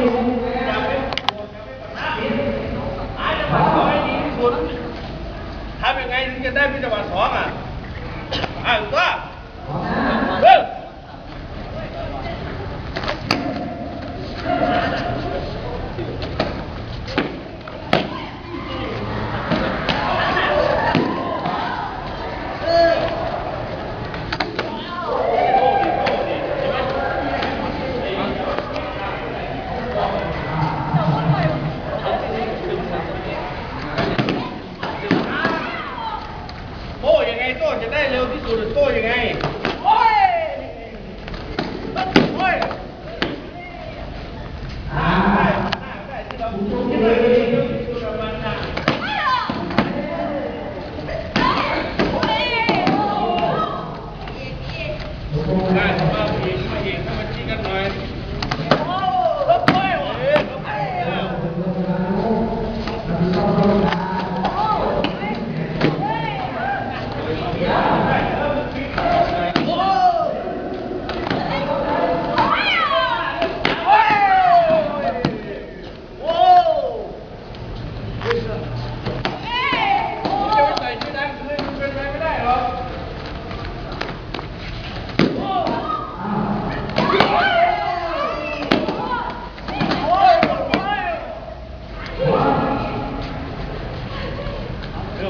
ทำยังไงถึงจะได้พิจารณาสองอ่ะอ่ะถูกเ้อง through the door, you ain't.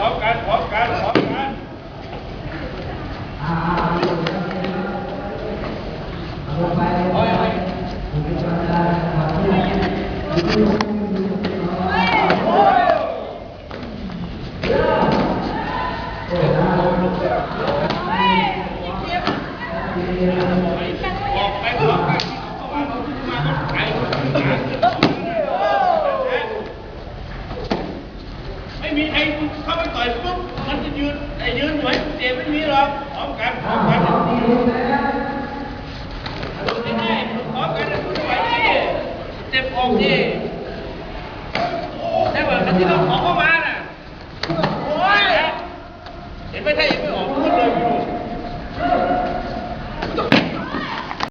พร้อมกันพร้อมกันพร้อมกันโอ้ยโอ้ยโอ้ยมีไอ้เข้าไปต่อยปุ๊บมันจะยืนไอ้ยืนไหวือนเจไม่มีหรอกพร้อมกันพร้อมกันลุกง่ายๆพร้อมกันลุไหวเจ็บออกดิได้ไหมคันที่เราขอเข้ามา